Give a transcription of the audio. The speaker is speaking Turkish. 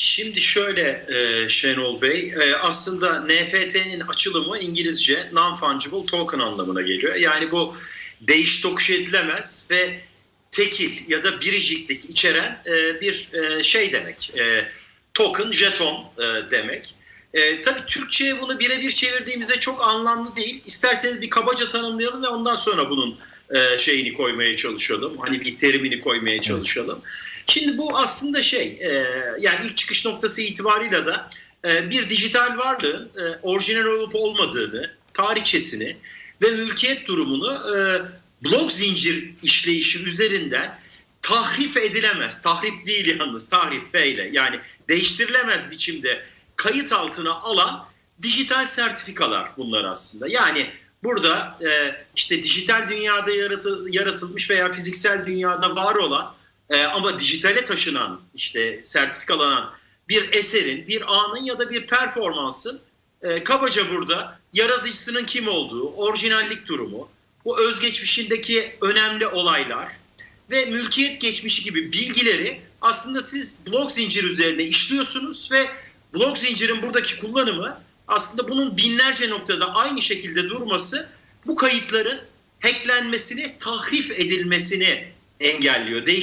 Şimdi şöyle e, Şenol Bey, e, aslında NFT'nin açılımı İngilizce Non-Fungible Token anlamına geliyor. Yani bu değiş tokuş edilemez ve tekil ya da biriciklik içeren e, bir şey demek. Token, jeton demek. E, tabii Türkçe'ye bunu birebir çevirdiğimizde çok anlamlı değil. İsterseniz bir kabaca tanımlayalım ve ondan sonra bunun e, şeyini koymaya çalışalım. Hani bir terimini koymaya çalışalım. Şimdi bu aslında şey, e, yani ilk çıkış noktası itibarıyla da e, bir dijital varlığın e, orijinal olup olmadığını, tarihçesini ve mülkiyet durumunu e, blok zincir işleyişi üzerinden tahrif edilemez, tahrip değil yalnız, tahrif F ile yani değiştirilemez biçimde kayıt altına alan dijital sertifikalar bunlar aslında. Yani burada e, işte dijital dünyada yaratı, yaratılmış veya fiziksel dünyada var olan e, ama dijitale taşınan işte sertifikalanan bir eserin, bir anın ya da bir performansın e, kabaca burada yaratıcısının kim olduğu, orijinallik durumu, bu özgeçmişindeki önemli olaylar ve mülkiyet geçmişi gibi bilgileri aslında siz blok zincir üzerine işliyorsunuz ve blok zincirin buradaki kullanımı aslında bunun binlerce noktada aynı şekilde durması bu kayıtların hacklenmesini, tahrif edilmesini engelliyor. Değiş